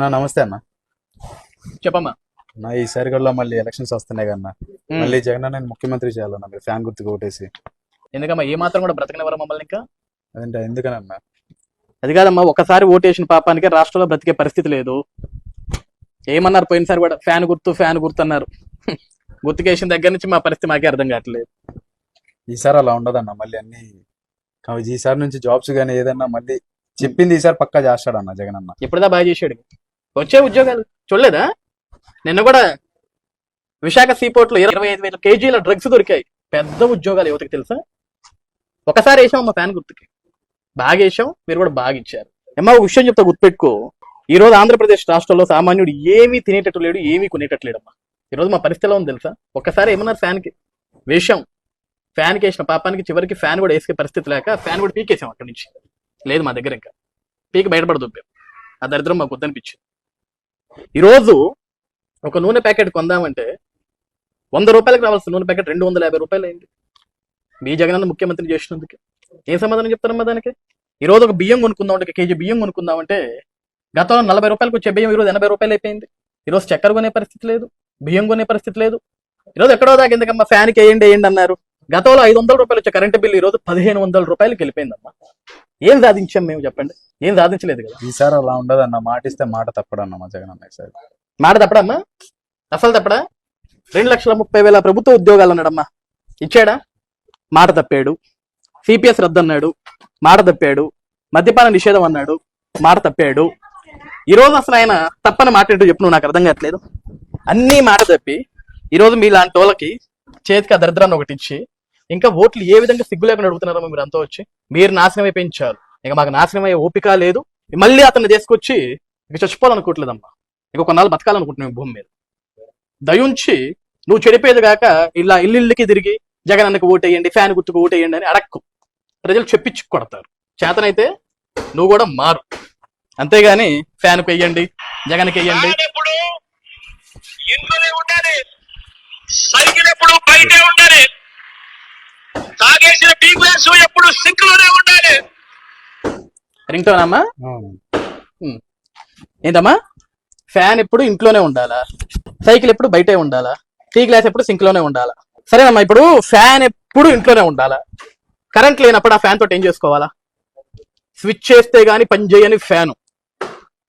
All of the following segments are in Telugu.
నా నమస్తే అన్న. చెప్పమ్మా. నా ఈసారి కూడా మళ్ళీ ఎలక్షన్స్ వస్తున్నాయి కన్నా. మళ్ళీ జగన్ అన్న ముఖ్యమంత్రి చేయాలన్న మీరు ఫ్యాన్ గుర్తుకు ఓటేసి ఎందుకమ్మా ఏ మాత్రం కూడా బ్రతకనివ్వరా మమ్మల్ని ఇంకా? అదంటే ఎందుకనన్నా? అది కాదమ్మా ఒకసారి ఓటేసిన పాపానికి రాష్ట్రంలో బ్రతికే పరిస్థితి లేదు. ఏమన్నారు పోయినసారి కూడా ఫ్యాన్ గుర్తు ఫ్యాన్ గుర్తు అన్నారు. గుర్తుకేసిన దగ్గర నుంచి మా పరిస్థితి మాకే అర్థం కావట్లేదు. ఈసారి అలా ఉండదన్న మళ్ళీ అన్ని ఈసారి నుంచి జాబ్స్ కానీ ఏదన్నా మళ్ళీ చెప్పింది ఈసారి పక్కా చేస్తాడన్న జగన్ అన్న ఎప్పుడుదా బాగా చేసాడు వచ్చే ఉద్యోగాలు చూడలేదా? నిన్న కూడా విశాఖ సీపోర్ట్లో ఇరవై ఐదు వేల కేజీల డ్రగ్స్ దొరికాయి. పెద్ద ఉద్యోగాలు యువతకి తెలుసా? ఒకసారి వేసాం మా ఫ్యాన్ గుర్తుకి. బాగా వేసాం మీరు కూడా బాగా ఇచ్చారు. ఏమో ఒక విషయం చెప్తా గుర్తుపెట్టుకో. ఈ రోజు ఆంధ్రప్రదేశ్ రాష్ట్రంలో సామాన్యుడు ఏమీ తినేటట్టు లేడు ఏమీ కొనేటట్టు లేడమ్మా ఈ రోజు మా పరిస్థితిలో ఉంది తెలుసా? ఒక్కసారి ఏమన్నారు ఫ్యాన్కి వేసాం. ఫ్యాన్కి వేసిన పాపానికి చివరికి ఫ్యాన్ కూడా వేసే పరిస్థితి లేక ఫ్యాన్ కూడా పీకేసాం అక్కడి నుంచి. లేదు మా దగ్గర ఇంకా. పీకి బయటపడదు. ఆ దరిద్రం మాకు వద్దనిపించింది. ఈరోజు ఒక నూనె ప్యాకెట్ కొందామంటే వంద రూపాయలకు రావాల్సిన నూనె ప్యాకెట్ రెండు వందల యాభై రూపాయలు అయింది మీ జగనన్న ముఖ్యమంత్రి చేసినందుకు. ఏం సమాధానం చెప్తారమ్మా దానికి? ఈ రోజు ఒక బియ్యం కొనుక్కుందాం అంటే కేజీ బియ్యం కొనుక్కుందామంటే గతంలో నలభై రూపాయలకు వచ్చే బియ్యం ఈరోజు ఎనభై రూపాయలు అయిపోయింది. ఈరోజు చక్కెర కొనే పరిస్థితి లేదు బియ్యం కొనే పరిస్థితి లేదు. ఈరోజు ఎక్కడో దాకా ఎందుకమ్మా ఫ్యాన్కి వేయండి వేయండి అన్నారు. గతంలో ఐదు వందల రూపాయలు వచ్చే కరెంటు బిల్లు ఈ రోజు పదిహేను వందల రూపాయలకి వెళ్ళిపోయిందమ్మా. ఏం సాధించాం మేము చెప్పండి? ఏం సాధించలేదు కదా. ఈసారి అలా ఉండదన్న మాట ఇస్తే మాట తప్పడన్న మా జగన్ అన్న ఈసారి. మాట తప్పడమ్మా? అసలు తప్పడా? రెండు లక్షల ముప్పై వేల ప్రభుత్వ ఉద్యోగాలు అన్నాడమ్మా ఇచ్చాడా? మాట తప్పాడు. సిపిఎస్ రద్దు అన్నాడు మాట తప్పాడు. మద్యపాన నిషేధం అన్నాడు. మాట తప్పాడు. ఈ రోజు అసలు ఆయన తప్పని మాట ఏంటో చెప్పు నువ్వు నాకు అర్థం కావట్లేదు. అన్నీ మాట తప్పి ఈ రోజు మీలాంటి వాళ్ళకి చేతికి ఆ దరిద్రాన్ని ఒకటి ఇచ్చి ఇంకా ఓట్లు ఏ విధంగా సిగ్గు లేకుండా అడుగుతున్నారో మీరు అంతా వచ్చి మీరు నాశనం అయిపోయించారు ఇక మాకు నాశనం అయ్యే ఓపిక లేదు. మళ్ళీ అతన్ని తీసుకొచ్చి ఇక చచ్చిపోవాలనుకోవట్లేదమ్మా. ఇంకా కొన్నాళ్ళు బతకాలనుకుంటున్నాం భూమి మీద. దయుంచి నువ్వు చెడిపోయేది కాక ఇలా ఇల్లుకి తిరిగి జగన్ అన్నకు ఓటేయండి ఫ్యాన్ గుర్తుకు ఓటేయండి అని అడక్కు. ప్రజలు చెప్పించి కొడతారు. చేతనైతే నువ్వు కూడా మారు. అంతేగాని ఫ్యాన్ వెయ్యండి జగన్కి వెయ్యండి సైకిల్ ఎప్పుడు బయటే ఉండాలి. తాగేసిన టీ గ్లాస్ ఎప్పుడు సింక్లోనే ఉండాలి. రింగ్ టోన్ అమ్మా ఏంటమ్మా ఫ్యాన్ ఎప్పుడు ఇంట్లోనే ఉండాలా? సైకిల్ ఎప్పుడు బయటే ఉండాలా? టీ గ్లాస్ ఎప్పుడు సింక్లోనే ఉండాలా? సరేనమ్మా ఇప్పుడు ఫ్యాన్ ఎప్పుడు ఇంట్లోనే ఉండాలా? కరెంట్ లేనప్పుడు ఆ ఫ్యాన్ తోటి ఏం చేసుకోవాలా? స్విచ్ చేస్తే గానీ పని చేయని ఫ్యాన్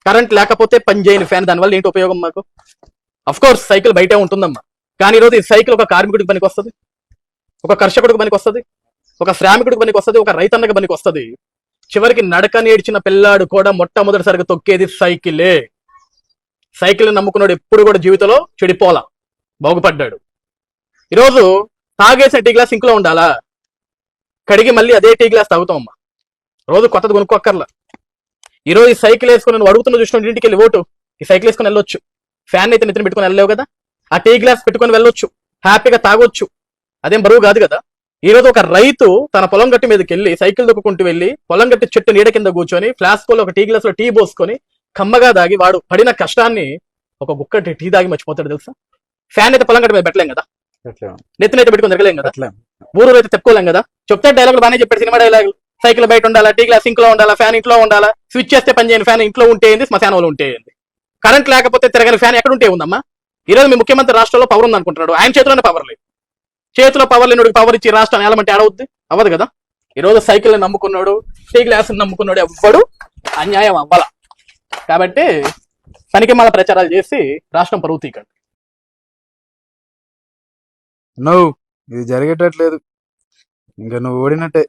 కరెంట్ లేకపోతే పని చేయని ఫ్యాన్ దానివల్ల ఏంటి ఉపయోగం మాకు? అఫ్ కోర్స్ సైకిల్ బయటే ఉంటుందమ్మా. కానీ ఈరోజు ఈ సైకిల్ ఒక కార్మికుడికి పనికి వస్తుంది. ఒక కర్షకుడికి పనికి వస్తుంది ఒక శ్రామికుడికి పనికి వస్తుంది ఒక రైతన్నకి పనికి వస్తుంది. చివరికి నడక నేర్చిన పిల్లాడు కూడా మొట్టమొదటిసారిగా తొక్కేది సైకిలే. సైకిల్ నమ్ముకున్నాడు ఎప్పుడు కూడా జీవితంలో చెడిపోలా బాగుపడ్డాడు. ఈరోజు తాగేసిన టీ గ్లాస్ ఇంట్లో ఉండాలా? కడిగి మళ్ళీ అదే టీ గ్లాస్ తాగుతాం అమ్మా రోజు కొత్తది కొనుక్కోక్కర్లా. ఈరోజు ఈ సైకిల్ వేసుకుని నువ్వు అడుగుతున్న చూసిన ఇంటికి వెళ్ళి ఓటు. ఈ సైకిల్ వేసుకుని వెళ్ళొచ్చు. ఫ్యాన్ అయితే నిద్ర పెట్టుకుని వెళ్ళలేవు కదా? ఆ టీ గ్లాస్ పెట్టుకొని వెళ్ళొచ్చు. హ్యాపీగా తాగొచ్చు. అదేం బరువు కాదు కదా? ఈ రోజు ఒక రైతు తన పొలం గట్టి మీదకి వెళ్ళి సైకిల్ దొక్కుంటూ వెళ్ళి పొలం గట్టి చెట్టు నీడ కింద కూర్చొని ఫ్లాస్క్లో ఒక టీ గ్లాస్లో టీ పోసుకొని కమ్మగా దాగి వాడు పడిన కష్టాన్ని ఒక గుక్క టీ దాగి మర్చిపోతాడు తెలుసా? ఫ్యాన్ అయితే పొలం గట్టి మీద పెట్టలేం కదా? అట్లే నెత్తిన అయితే పెట్టుకుని తిరగలేం కదా? అట్లే ఊరు అయితే చెప్పుకోలేం కదా? చెప్తే డైలాగులు బాగానే చెప్పాడు సినిమా డైలాగులు సైకిల్ బయట ఉండాలా? టీ గ్లాస్ ఇంట్లో ఉండాలా? ఫ్యాన్ ఇంట్లో ఉండాలా? స్విచ్ చేస్తే పని చేయని ఫ్యాన్ ఇంట్లో ఉంటే ఏంది? శ్మశాన వాళ్ళు ఉంటే ఏంది? కరెంట్ లేకపోతే తిరగని ఫ్యాన్ ఎక్కడ ఉంటే ఉందమ్మా? ఈ రోజు మీ ముఖ్యమంత్రి రాష్ట్రంలో పవర్ ఉంది అనుకుంటున్నాడు ఆయన చేతిలోనే పవర్ లేదు. చేతిలో పవర్ లేనుడికి పవర్ ఇచ్చి రాష్ట్రాన్ని ఏలమంటే ఆడవద్దు అవ్వదు కదా? ఈ రోజు సైకిల్ నమ్ముకున్నాడు టీ గ్లాస్ నమ్ముకున్నాడు ఎవ్వడు అన్యాయం అవ్వాల. కాబట్టి పనికి మాల ప్రచారాలు చేసి రాష్ట్రం పరువు తీకండి నువ్వు ఇది జరిగేటట్లేదు. ఇంకా నువ్వు ఓడినట్టే.